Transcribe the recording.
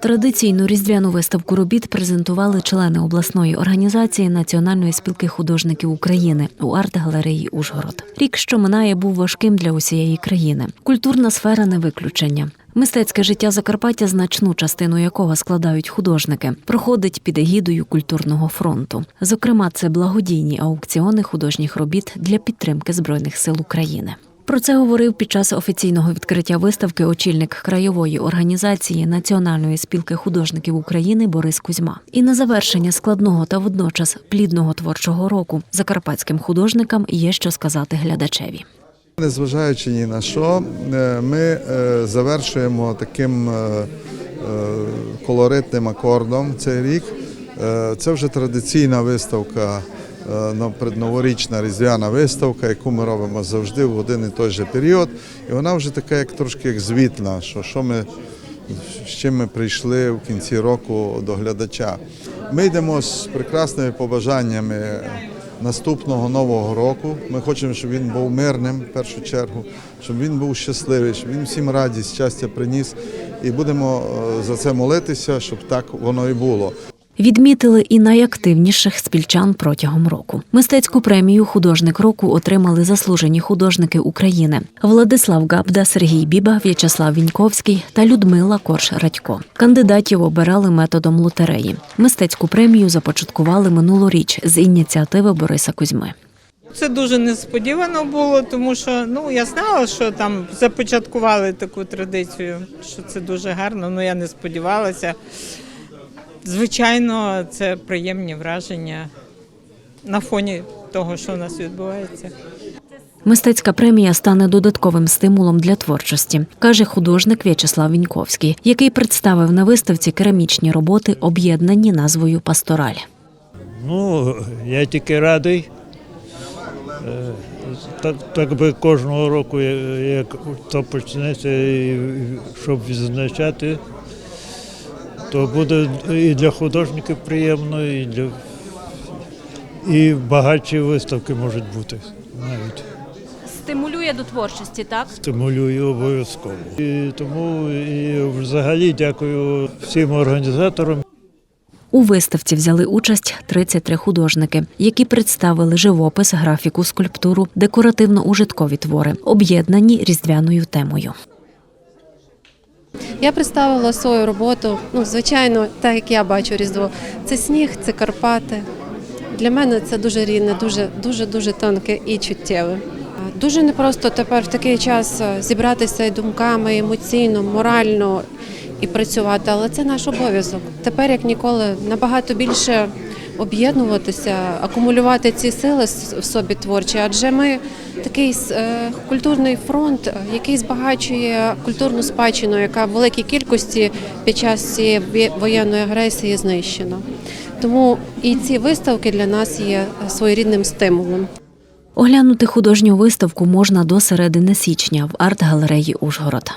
Традиційну різдвяну виставку робіт презентували члени обласної організації Національної спілки художників України у арт-галереї Ужгород. Рік, що минає, був важким для усієї країни. Культурна сфера не виключення. Мистецьке життя Закарпаття, значну частину якого складають художники, проходить під егідою культурного фронту. Зокрема, це благодійні аукціони художніх робіт для підтримки збройних сил України. Про це говорив під час офіційного відкриття виставки очільник краєвої організації Національної спілки художників України Борис Кузьма. І на завершення складного та водночас плідного творчого року закарпатським художникам є що сказати глядачеві. Незважаючи ні на що, е, ми е, завершуємо таким е, колоритним акордом цей рік. Це вже традиційна виставка, предноворічна різдвяна виставка, яку ми робимо завжди в один і той же період. І вона вже така, як трошки як звітна, що, що ми, з чим ми прийшли в кінці року до глядача. Ми йдемо з прекрасними побажаннями наступного нового року. Ми хочемо, щоб він був мирним в першу чергу, щоб він був щасливий, щоб він всім радість, щастя приніс. І будемо е, за це молитися, щоб так воно і було. Відмітили і найактивніших спільчан протягом року. Мистецьку премію Художник року отримали заслужені художники України Владислав Габда, Сергій Біба, В'ячеслав Віньковський та Людмила Корж Радько. Кандидатів обирали методом лотереї. Мистецьку премію започаткували минулоріч з ініціативи Бориса Кузьми. Це дуже несподівано було, тому що ну я знала, що там започаткували таку традицію, що це дуже гарно. Ну я не сподівалася. Звичайно, це приємні враження на фоні того, що у нас відбувається. Мистецька премія стане додатковим стимулом для творчості, каже художник В'ячеслав Віньковський, який представив на виставці керамічні роботи, об'єднані назвою Пастораль. Ну, я тільки радий. Е, Так, так би кожного року, як то почнеться, щоб відзначати, то буде і для художників приємно, і для і багатші виставки можуть бути навіть. стимулює до творчості, так? Стимулюю обов'язково. І тому і взагалі дякую всім організаторам. У виставці взяли участь 33 художники, які представили живопис, графіку, скульптуру, декоративно-ужиткові твори, об'єднані різдвяною темою. Я представила свою роботу. Ну, звичайно, так як я бачу Різдво. Це сніг, це Карпати. Для мене це дуже рідне, дуже, дуже, дуже тонке і чуттєве. Дуже непросто тепер в такий час е, зібратися думками емоційно, морально і працювати, але це наш обов'язок. Тепер, як ніколи, набагато більше об'єднуватися, акумулювати ці сили в собі творчі, адже ми такий е, культурний фронт, який збагачує культурну спадщину, яка в великій кількості під час цієї воєнної агресії знищена. Тому і ці виставки для нас є своєрідним стимулом. Оглянути художню виставку можна до середини січня в арт-галереї Ужгород.